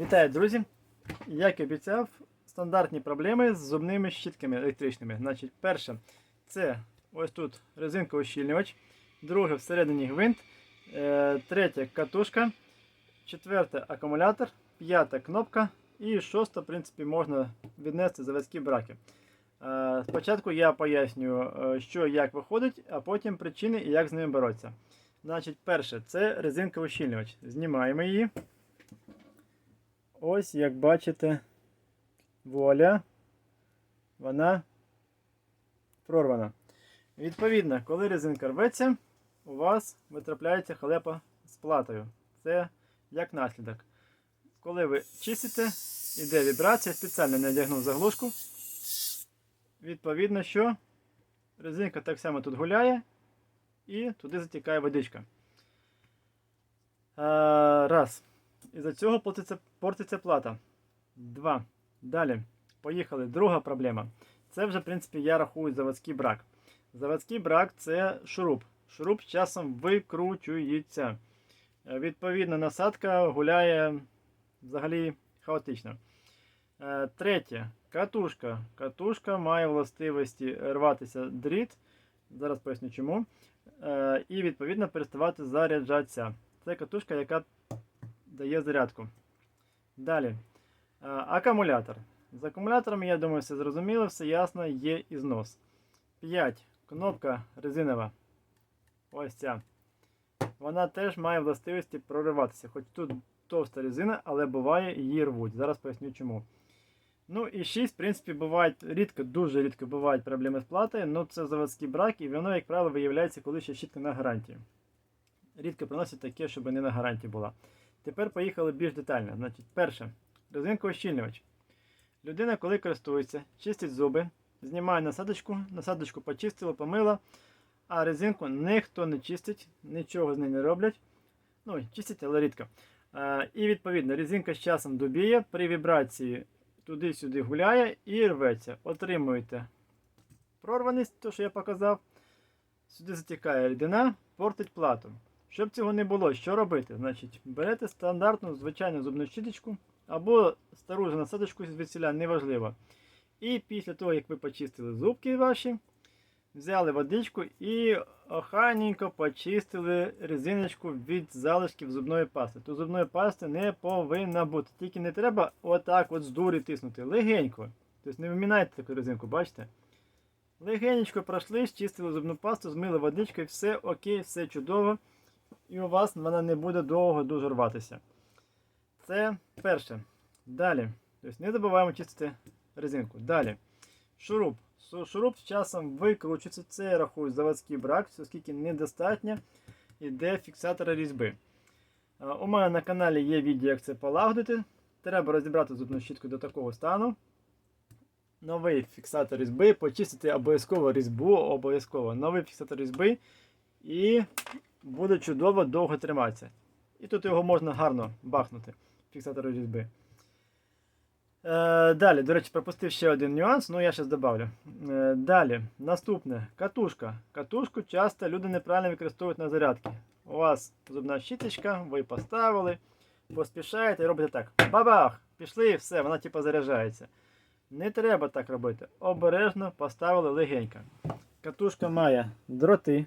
Вітаю, друзі! Як і обіцяв, стандартні проблеми з зубними щітками електричними. Значить, перше, це ось тут резинковий ущільнювач, друге всередині гвинт, е, третє катушка, четверте акумулятор, п'ята кнопка і шоста, в принципі, можна віднести заводські браки. Е, Спочатку я поясню, е, що як виходить, а потім причини і як з ними боротися. Значить, перше, це резинковий ущільнювач. Знімаємо її. Ось, як бачите, вуаля, вона прорвана. Відповідно, коли резинка рветься, у вас витрапляється халепа з платою. Це як наслідок. Коли ви чистите, іде вібрація, спеціально не одягнув заглушку. Відповідно, що резинка так само тут гуляє і туди затікає водичка. А, раз. Із-за цього портиться, портиться плата. Два. Далі. Поїхали. Друга проблема. Це вже, в принципі, я рахую заводський брак. Заводський брак це шуруп. Шуруп з часом викручується. Е, Відповідно, насадка гуляє взагалі хаотично. Е, Третє. Катушка. Катушка має властивості рватися дріт. Зараз поясню чому. Е, І відповідно переставати заряджатися. Це катушка, яка дає зарядку. Далі. Акумулятор. З акумулятором, я думаю, все зрозуміло, все ясно, є і знос. 5. Кнопка резинова. Ось ця. Вона теж має властивості прориватися. Хоч тут товста резина, але буває її рвуть. Зараз поясню чому. Ну і 6, в принципі, бувають рідко, дуже рідко бувають проблеми з платою, але це заводський брак, і воно, як правило, виявляється, коли ще щітка на гарантії. Рідко приносять таке, щоб не на гарантії була. Тепер поїхали більш детально. Значить, перше, резинковий щільнювач. Людина, коли користується, чистить зуби, знімає насадочку, насадочку почистила, помила, а резинку ніхто не чистить, нічого з нею не роблять. Ну, чистять, але рідко. А, і відповідно, резинка з часом дубіє, при вібрації туди-сюди гуляє і рветься. Отримуєте прорваність, то що я показав. Сюди затікає рідина, портить плату. Щоб цього не було, що робити? Значить, берете стандартну звичайну зубну щіточку або стару насадочку з весіля, неважливо. І після того, як ви почистили зубки ваші, взяли водичку і охайненько почистили резиночку від залишків зубної пасти. Тут зубної пасти не повинна бути. Тільки не треба отак от з дурі тиснути. Легенько. Тобто не вимінайте таку резинку, бачите? Легенечко пройшли, чистили зубну пасту, змили водичкою, все окей, все чудово. І у вас вона не буде довго дуже рватися. Це перше. Далі. Тобто не забуваємо чистити резинку. Далі. Шуруп. Шуруп з часом викручується. Це я рахую заводський брак, оскільки недостатньо йде фіксатора різьби. У мене на каналі є відео, як це полагодити. Треба розібрати зубну щітку до такого стану. Новий фіксатор різьби, почистити обов'язково різьбу, обов'язково новий фіксатор різьби. І буде чудово довго триматися. І тут його можна гарно бахнути, фіксатор різьби. Е, далі, до речі, пропустив ще один нюанс, ну я зараз добавлю. Е, далі, наступне катушка. Катушку часто люди неправильно використовують на зарядки. У вас зубна щіточка, ви поставили, поспішаєте і робите так. Бабах! Пішли і все, вона типу заряджається. Не треба так робити. Обережно поставили легенько. Катушка має дроти,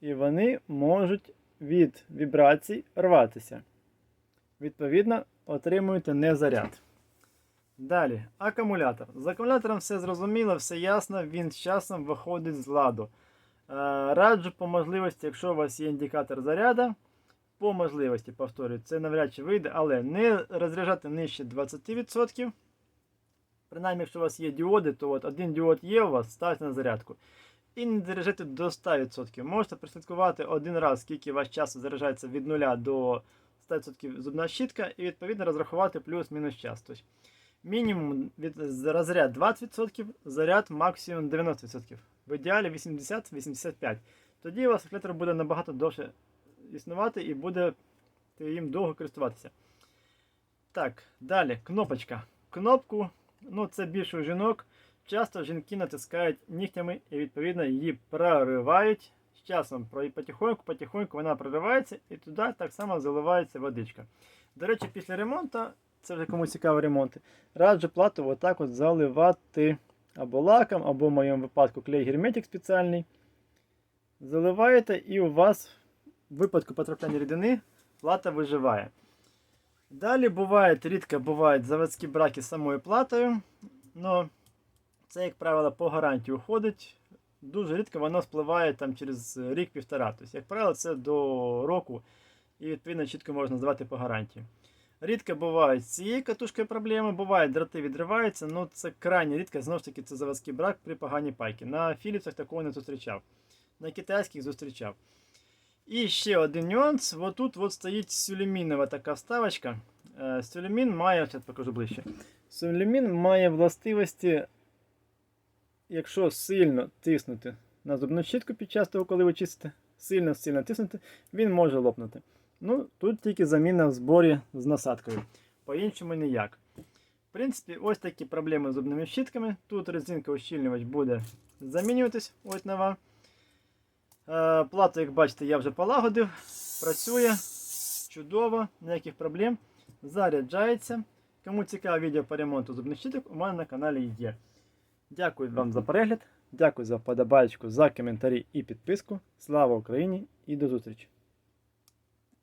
і вони можуть від вібрацій рватися. Відповідно, отримуєте незаряд. Далі, акумулятор. З акумулятором все зрозуміло, все ясно, він з часом виходить з ладу. Е, Раджу по можливості, якщо у вас є індикатор заряду, по можливості, повторюю, це навряд чи вийде, але не розряджати нижче 20%. Принаймні, якщо у вас є діоди, то от один діод є у вас, ставте на зарядку. І не заряджати до 100%. Можете прослідкувати один раз, скільки ваш часу заряджається від 0 до 100% зубна щітка, і відповідно розрахувати плюс-мінус час. Тобто мінімум від розряд 20%, заряд максимум 90%. В ідеалі 80-85%. Тоді у вас акумулятор буде набагато довше існувати і буде їм довго користуватися. Так, далі кнопочка. Кнопку, ну це більше у жінок. Часто жінки натискають нігтями і відповідно її проривають. З часом потихоньку, потихоньку вона проривається і туди так само заливається водичка. До речі, після ремонту, це вже кому цікаво ремонти, раджу плату отак от заливати або лаком, або в моєму випадку клей герметик спеціальний. Заливаєте і у вас в випадку потрапляння рідини плата виживає. Далі бувають, рідко бувають заводські браки з самою платою. Но це, як правило, по гарантії уходить. Дуже рідко воно спливає там через рік-півтора. Тобто, як правило, це до року і відповідно чітко можна здавати по гарантії. Рідко бувають з цією катушкою проблеми, бувають дроти відриваються, але це крайне рідко, знову ж таки, це заводський брак при поганій пайці. На Філіпсах такого не зустрічав. На китайських зустрічав. І ще один нюанс. Вот тут от стоїть сюлемінова така вставочка. Е, має, зараз покажу ближче. Сюлемін має властивості, якщо сильно тиснути на зубну щітку під час того, коли ви чистите, сильно-сильно тиснути, він може лопнути. Ну, тут тільки заміна в зборі з насадкою. По-іншому ніяк. В принципі, ось такі проблеми з зубними щітками. Тут резинка ущільнювач буде замінюватись, ось нова. Е, Плату, як бачите, я вже полагодив. Працює чудово, ніяких проблем. Заряджається. Кому цікаве відео по ремонту зубних щіток, у мене на каналі є. Дякую вам за перегляд. Дякую за вподобайку, за коментарі і підписку. Слава Україні і до зустрічі!